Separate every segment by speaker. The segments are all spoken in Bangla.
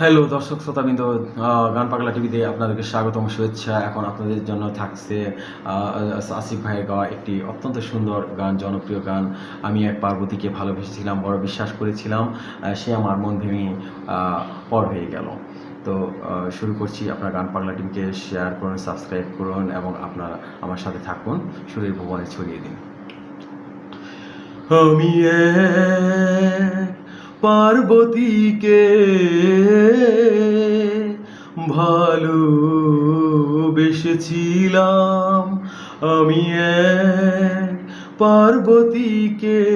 Speaker 1: হ্যালো দর্শক শ্রোতাবৃন্দ গান পাগলা টিভিতে আপনাদেরকে স্বাগতম, শুভেচ্ছা। এখন আপনাদের জন্য থাকছে আসিফ ভাইয়ের গাওয়া একটি অত্যন্ত সুন্দর গান, জনপ্রিয় গান। আমি এক পার্বতীকে ভালোবেসেছিলাম, বড় বিশ্বাস করেছিলাম সে আমার মন ভেঙে পর হয়ে গেল। তো শুরু করছি আপনার গান পাগলা টিভিকে। শেয়ার করুন সাবস্ক্রাইব করুন এবং আপনারা আমার সাথে থাকুন। সুরের ভুবনে ছড়িয়ে দিন। আমি এক পার্বতীকে ভালোবেসেছিলাম। আমি পার্বতীকে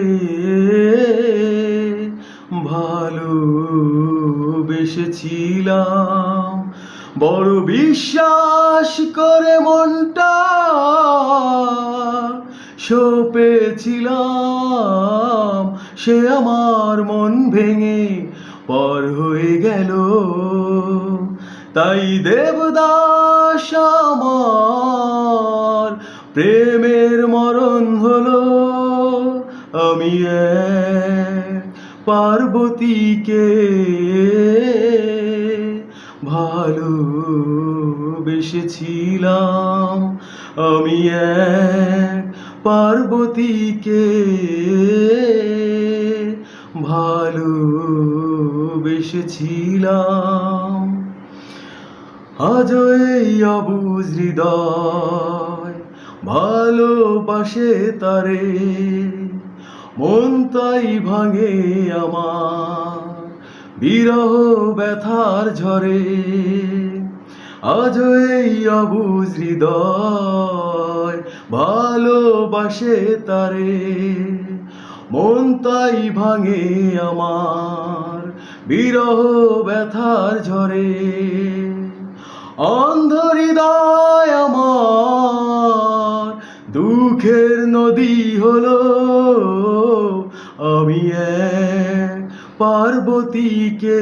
Speaker 1: ভালোবেসেছিলাম। বড় বিশ্বাস করে মনটা সপেছিলাম সে আমার মন ভেঙে পর হয়ে গেল। তাই দেবদাস আমার প্রেমের মরণ হলো। আমি পার্বতীকে ভালোবেসেছিলাম। আমি এক পার্বতীকে ভালোবেসেছিলাম আজ এই অবুজ হৃদয় ভালোবাসে তারে, মন তাই ভাঙে আমার বিরহ ব্যথার ঝরে আজ এই অবুজ হৃদয় ভালোবাসে তারে। মন তাই ভাঙে আমার, বিরহ ব্যথার ঝরে। অন্ধ হৃদয় আমার, দুঃখের নদী হলো, আমি এক পার্বতীকে।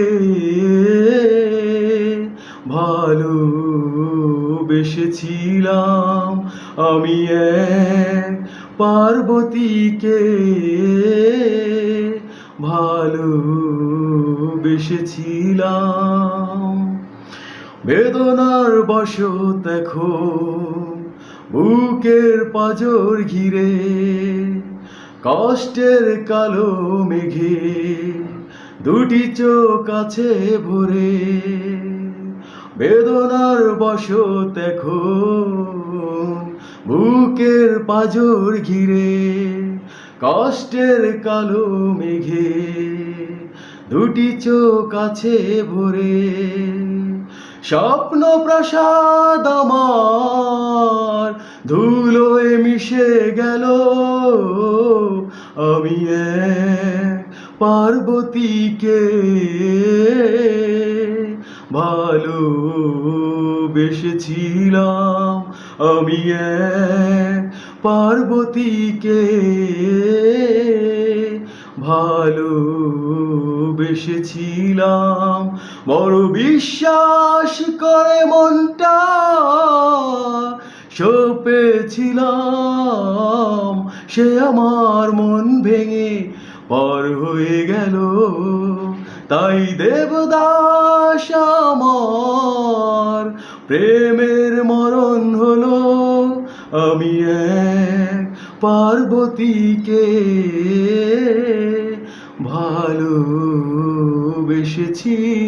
Speaker 1: ভালোবেসেছিলাম আমি এক পার্বতীকে ভালোবেসেছিলাম। বেদনার বসত দেখো, বুকের পাজর ঘিরে, কষ্টের কালো মেঘে দুটি চোখ আছে ভরে। বেদনার বসত এখন, বুকের পাজর ঘিরে, কষ্টের কালো মেঘে, দুটি চোখ আছে ভরে। স্বপ্ন প্রসাদ আমার, ধুলোয় মিশে গেল, আমি পার্বতীকে। ভালোবেসেছিলাম আমি পার্বতীকে। ভালোবেসেছিলাম বড় বিশ্বাস করে মনটা সপেছিলাম। সে আমার মন ভেঙে পর হয়ে গেল। তাই দেবদাস আমার প্রেমের মরণ হলো আমি এক পার্বতীকে ভালো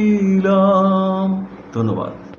Speaker 1: ভালোবেসেছিলাম। ধন্যবাদ।